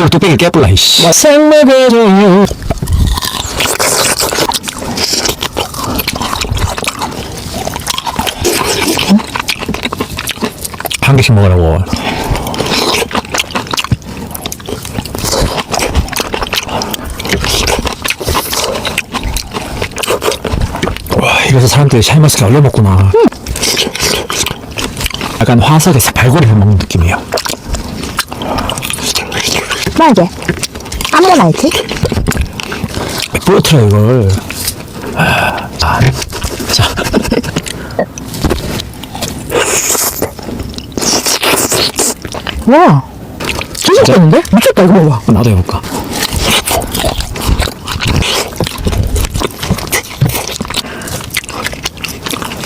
이걸 뚝배기 깨불라 이씨. 뭐 생먹어줘 한 개씩 먹으라고. 와 이래서 사람들이 샤인머스켓 얼려 먹구나. 약간 화석에서 발골해서 먹는 느낌이에요 말게 아무거나 알지? 부러뜨려 이걸. 아, 아, 자 와 진짜? 맛있는데? 미쳤다 이거 봐봐. 나도 해볼까?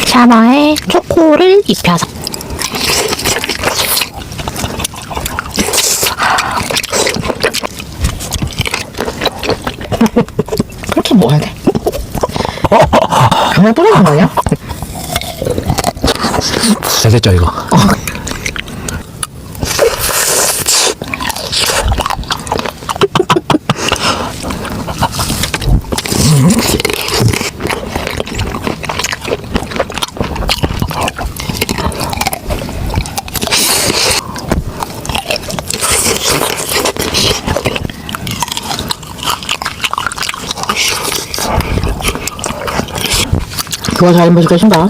샤마에 초코를 입혀서 그렇게 먹어야 돼. 그냥 떨어진 거냐? 잘 됐죠 이거 그거 잘 먹을 것인가?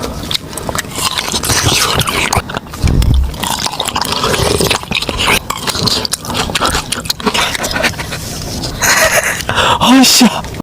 아이씨